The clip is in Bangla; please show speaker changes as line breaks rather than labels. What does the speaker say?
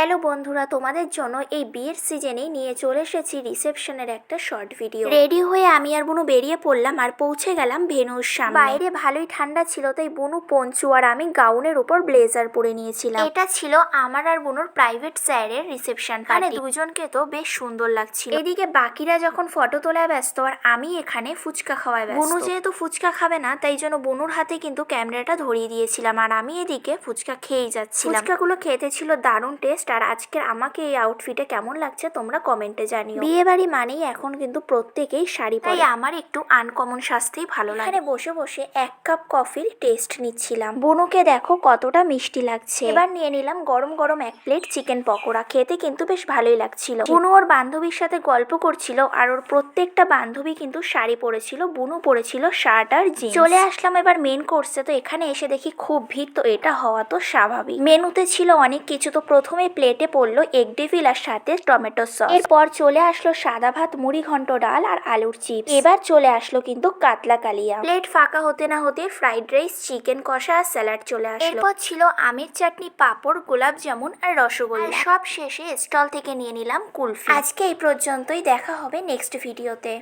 হ্যালো বন্ধুরা, তোমাদের জন্য এই বিয়ের সিজনেই নিয়ে চলে এসেছি রিসেপশনের একটা শর্ট ভিডিও। রেডি হয়ে আমি আর বনু বেরিয়ে পড়লাম আর পৌঁছে গেলাম ভেনুর সামনে। বাইরে ভালোই ঠান্ডা ছিল, তাই বনু, পঞ্চু আর আমি গাউনের উপর ব্লেজার পরে নিয়েছিলাম। এটা ছিল আমার আর বনুর প্রাইভেট স্যারের রিসেপশন মানে দুজনকে তো বেশ সুন্দর লাগছিল। এদিকে বাকিরা যখন ফটো তোলায় ব্যস্ত, আর আমি এখানে ফুচকা খাওয়ায় ব্যস্ত। বুনু যেহেতু ফুচকা খাবে না, তাই জন্য বনুর হাতে কিন্তু ক্যামেরাটা ধরিয়ে দিয়েছিলাম, আর আমি এদিকে ফুচকা খেয়েই যাচ্ছিলাম। ফুচকাগুলো খেতে ছিল দারুণ টেস্ট আর আজকের আমাকে এই আউটফিটে কেমন লাগছে তোমরা কমেন্টে জানিও। বিয়ে বাড়ি মানেই এখন কিন্তু প্রত্যেকেই শাড়ি পরে। তাই আমার একটু আনকমন সাজতেই ভালো লাগে। এখানে বসে বসে এক কাপ কফির টেস্ট নিচ্ছিলাম। বুনুকে দেখো কতটা মিষ্টি লাগছে। এবার নিয়ে নিলাম গরম গরম এক প্লেট চিকেন পকোড়া। খেতে কিন্তু বেশ ভালোই লাগছিল। বুনু ওর বান্ধবীর সাথে গল্প করছিল আর ওর প্রত্যেকটা বান্ধবী কিন্তু শাড়ি পরেছিল বুনু পরেছিল শার্ট আর জিন্স চলে আসলাম এবার মেন কোর্সে তো এখানে এসে দেখি খুব ভিড় তো এটা হওয়া তো স্বাভাবিক। মেনুতে ছিল অনেক কিছু তো প্রথমে প্লেটে পড়ল এগ ডেভিল আর সাথে টমেটো সস এরপর চলে আসলো সাদা ভাত, মুড়ি, ঘন্ট ডাল আর আলুর চিপস এবার চলে আসলো কিন্তু কাতলা কালিয়া। প্লেট ফাঁকা হতে না হতে ফ্রাইড রাইস চিকেন কষা আর স্যালাড চলে আসলো। এরপর ছিল আমের চাটনি, পাঁপড়, গোলাপ জামুন আর রসগোল্লা। সব শেষে স্টল থেকে নিয়ে নিলাম কুলফি। আজকে এই পর্যন্তই, দেখা হবে নেক্সট ভিডিওতে